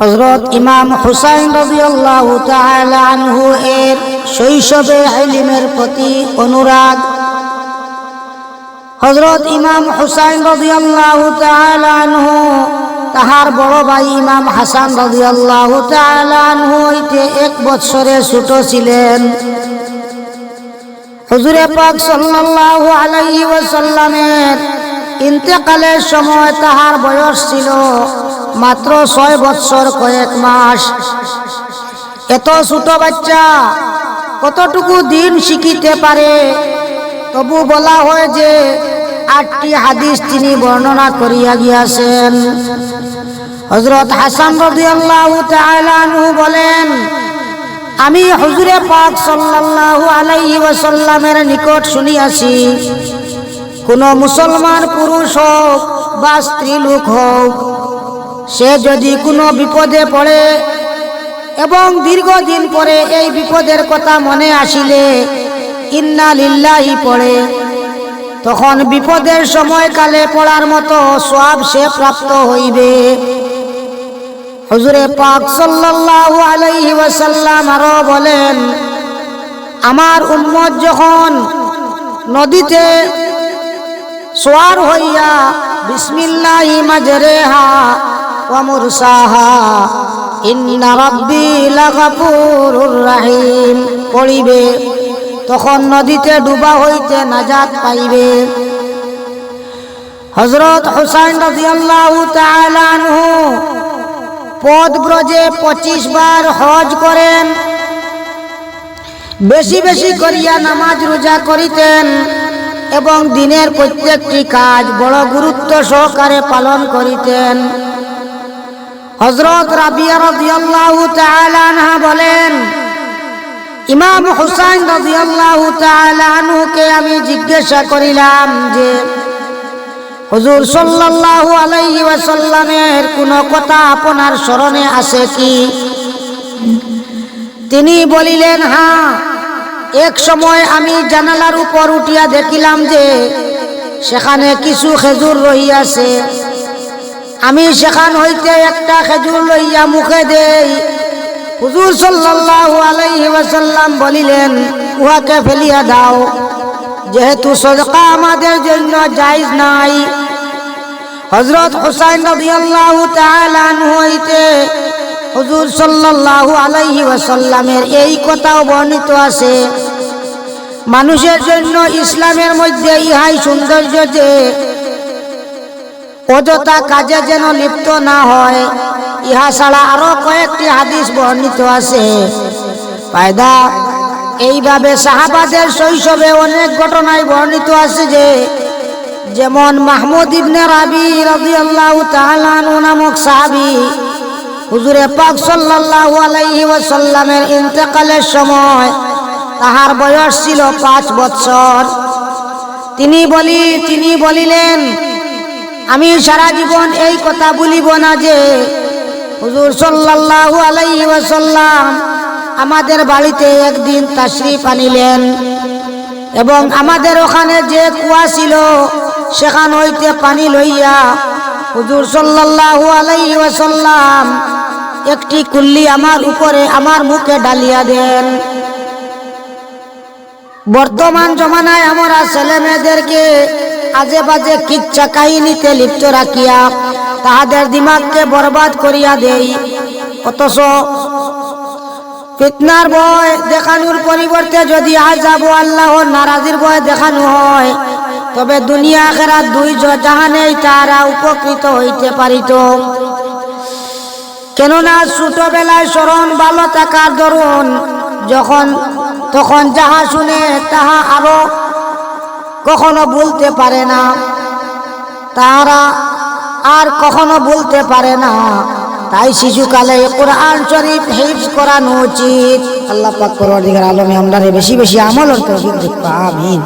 হজরত ইমাম হুসাইন আনহু এর শৈশবে ইলমের প্রতি অনুরাগ। হজরত ইমাম হুসাইন আনহু, তাহার বড় ভাই ইমাম হাসান রাদিয়াল্লাহু তাআলা হইতে এক বৎসরে ছোট ছিলেন। হুজুরে পাক সাল্লাল্লাহু আলাইহি ওয়াসাল্লামের ইন্তেকালের সময় তাহার বয়স ছিল মাত্র ছয় বৎসর কয়েক মাস। এত ছোট বাচ্চা কতটুকু দিন শিখিতে পারে? তবু বলা হয় যে আটটি হাদিস তিনি বর্ণনা করিয়া গিয়াছেন। হজরত হাসান তাআলা আনহু বলেন, আমি হুজুরে পাক সাল্লাল্লাহু আলাইহি ওয়াসাল্লামের নিকট শুনিয়াছি, কোন মুসলমান পুরুষ হোক বা স্ত্রী লোক হোক সে যদি কোনো বিপদে পড়ে এবং দীর্ঘদিন পরে এই বিপদের কথা মনে আসিলে ইন্না লিল্লাহি পড়ে, তখন বিপদের সময়কালে পড়ার মতো সব সে প্রাপ্ত হইবে। হুজুরে পাক সাল্লাল্লাহু আলাইহি ওয়াসাল্লাম আরও বলেন, আমার উম্মত যখন নদীতে সোয়ার হইয়া বিসমিল্লাহি মাজরেহা পড়িবে। তখন নদীতে ডুবা হইতে নাজাত পাইবে। হজরত হুসাইন আনহু পদ ব্রজে পঁচিশ বার হজ করেন। বেশি বেশি করিয়া নামাজ রোজা করিতেন এবং দিনের প্রত্যেকটি কাজ বড় গুরুত্ব সহকারে পালন করিতেন। হজরত রাবিয়া রাদিয়াল্লাহু তাআলা আনহা বলেন, ইমাম হুসাইন রাদিয়াল্লাহু তাআলা আনহুকে আমি জিজ্ঞাসা করিলাম যে, হুজুর সাল্লাল্লাহু আলাইহি ওয়াসাল্লামের কোন কথা আপনার স্মরণে আছে কি? তিনি বলিলেন হ্যাঁ এক সময় আমি জানালার উপর উঠিয়া দেখিলাম যে, সেখানে কিছু খেজুর রহিয়াছে। আমি সেখান হইতে একটা খেজুর লইয়া মুখে দেই। হুজুর সাল্লাল্লাহু আলাইহি ওয়াসাল্লাম বলিলেন, উহাকে ফেলিয়া দাও। যেহেতু সদকা আমাদের জন্য জায়েজ নাই। হযরত হুসাইন রাদিয়াল্লাহু তাআলা হইতে হুজুর সাল্লাল্লাহু আলাইহি ওয়াসাল্লামের এই কথাও বর্ণিত আছে। মানুষের জন্য ইসলামের মধ্যে ইহাই সৌন্দর্য যে অযথা কাজে যেন লিপ্ত না হয়, ইহা ছাড়া আরও কয়েকটি হাদিস বর্ণিত আছে। পায়দা, এইভাবে সাহাবাদের শৈশবে অনেক ঘটনায় বর্ণিত আছে যে, যেমন মাহমুদ ইবনে রাবি রাদিয়াল্লাহু তাআলা নামক সাহাবী হুজুরে পাক সাল্লাল্লাহু আলাইহি ওয়াসাল্লামের ইন্তেকালের সময় তাহার বয়স ছিল পাঁচ বৎসর। তিনি বলি, তিনি বলিলেন আমি সারা জীবন এই কথা বলিব না যে, হুজুর সাল্লাল্লাহু আলাইহি ওয়াসাল্লাম আমাদের বাড়িতে একদিন তাশরিফ আনিলেন এবং আমাদের ওখানে যে কুয়া ছিল, সেখান হইতে পানি লইয়া হুজুর সাল্লাল্লাহু আলাইহি ওয়াসাল্লাম একটি কুল্লি আমার উপরে আমার মুখে ডালিয়া দেন। বর্তমান জমানায় আমরা ছেলে মেয়েদেরকে আজে বাজে কিচ্ছা কাহিনীতে লিপ্ত রাখিয়া তাহাদের দিমাগকে বরবাদ করিয়া দেই। অথচ ফিতনার ভয় দেখানোর পরিবর্তে যদি আজ যাব আল্লাহর নারাজির ভয় দেখানো হয়, তবে দুনিয়া আখেরাত দুই জাহানেই তারা উপকৃত হইতে পারিত। কেননা ছোটবেলায় স্মরণ ভালো থাকার দরুন যখন, তখন যাহা শুনে তাহা আরও কখনো বলতে পারে না। তারা আর কখনো বলতে পারে না। তাই শিশুকালে কোরআন শরীফ হিফজ করানো উচিত। আল্লাহ পাক পরওয়ারদিগার আলমে আমরা বেশি বেশি আমল অর্থ আমিন।